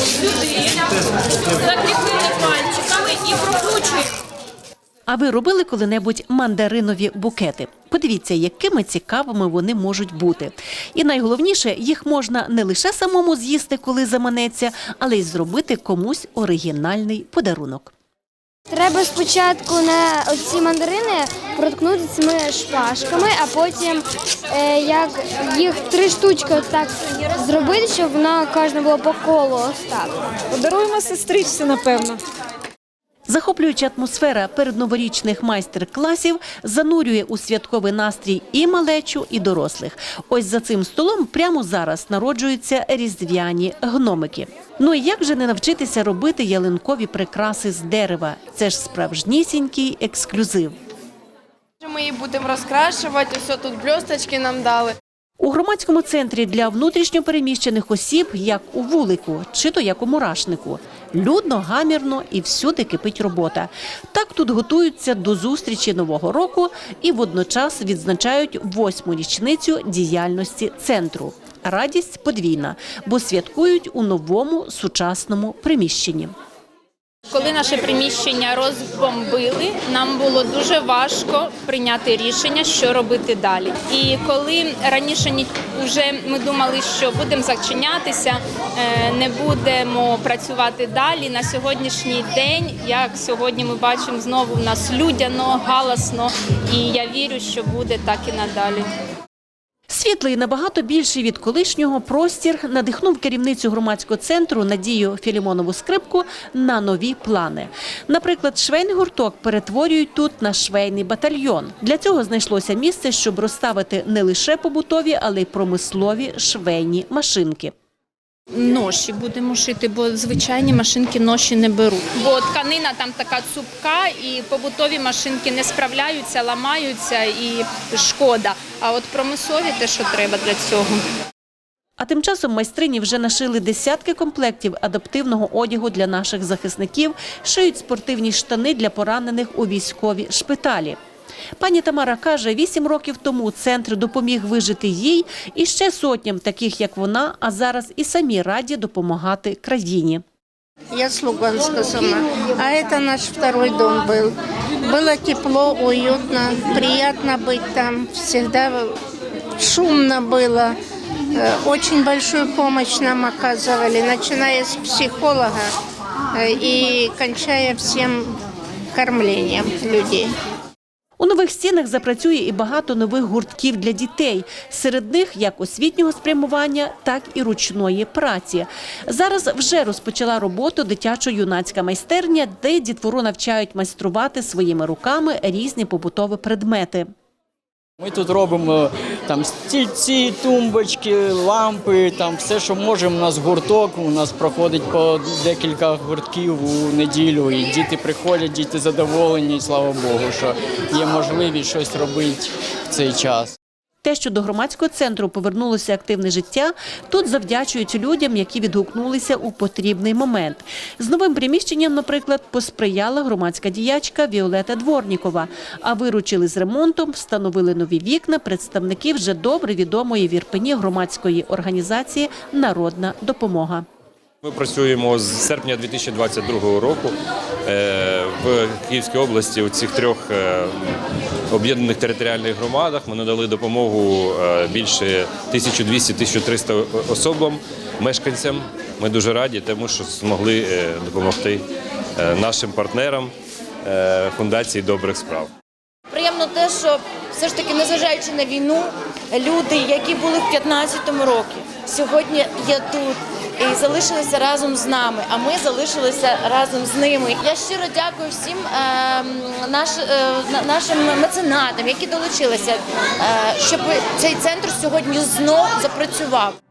сюди. А ви робили коли-небудь мандаринові букети? Подивіться, якими цікавими вони можуть бути. І найголовніше, їх можна не лише самому з'їсти, коли заманеться, але й зробити комусь оригінальний подарунок. Треба спочатку на ці мандарини проткнути цими шпажками, а потім е, як їх три штучки так зробити, щоб вона кожна була по колу. Так. Подаруємо сестричці, напевно. Захоплююча атмосфера передноворічних майстер-класів занурює у святковий настрій і малечу, і дорослих. Ось за цим столом прямо зараз народжуються різдвяні гномики. Ну і як же не навчитися робити ялинкові прикраси з дерева? Це ж справжнісінький ексклюзив. Ми її будемо розкрашувати, все тут блісточки нам дали. У громадському центрі для внутрішньопереміщених осіб, як у вулику, чи то як у мурашнику. Людно, гамірно і всюди кипить робота. Так тут готуються до зустрічі нового року і водночас відзначають восьму річницю діяльності центру. Радість подвійна, бо святкують у новому сучасному приміщенні. Коли наше приміщення розбомбили, нам було дуже важко прийняти рішення, що робити далі. І коли раніше ні- вже ми думали, що будемо зачинятися, е, не будемо працювати далі. На сьогоднішній день, як сьогодні ми бачимо, знову в нас людяно, галасно, і я вірю, що буде так і надалі. Світлий набагато більший від колишнього простір надихнув керівницю громадського центру Надію Філімонову скрипку на нові плани. Наприклад, швейний гурток перетворюють тут на швейний батальйон. Для цього знайшлося місце, щоб розставити не лише побутові, але й промислові швейні машинки. Ноші будемо шити, бо звичайні машинки ноші не беруть. Бо тканина там така цупка, і побутові машинки не справляються, ламаються і шкода. А от промислові те, що треба для цього. А тим часом майстрині вже нашили десятки комплектів адаптивного одягу для наших захисників, шиють спортивні штани для поранених у військові шпиталі. Пані Тамара каже, вісім років тому центр допоміг вижити їй і ще сотням таких, як вона, а зараз і самі раді допомагати країні. Я с Луганска сама, а это наш второй дом был. Было тепло, уютно, приятно быть там. Всегда шумно было. Э, Очень большую помощь нам оказывали, начиная с психолога э, и кончая всем кормлением людей. У нових стінах запрацює і багато нових гуртків для дітей. Серед них як освітнього спрямування, так і ручної праці. Зараз вже розпочала роботу дитячо-юнацька майстерня, де дітвору навчають майструвати своїми руками різні побутові предмети. Ми тут робимо там стільці, тумбочки, лампи, там все, що можемо. У нас гурток. У нас проходить по декілька гуртків у неділю. І діти приходять, діти задоволені. і Слава Богу, що є можливість щось робити в цей час. Те, що до громадського центру повернулося активне життя, тут завдячують людям, які відгукнулися у потрібний момент. З новим приміщенням, наприклад, посприяла громадська діячка Віолета Дворнікова. А виручили з ремонтом, встановили нові вікна представники вже добре відомої в громадської організації Народна допомога. Ми працюємо з серпня 2022 року е, в Київській області у цих трьох е, об'єднаних територіальних громадах. Ми надали допомогу е, більше 1200-1300 особам, мешканцям. Ми дуже раді, тому що змогли допомогти нашим партнерам фундації добрих справ. Приємно те, що все ж таки, незважаючи на війну, люди, які були в 15-му році, сьогодні є тут і залишилися разом з нами. А ми залишилися разом з ними. Я щиро дякую всім е, наш, е, нашим меценатам, які долучилися, е, щоб цей центр сьогодні знов запрацював.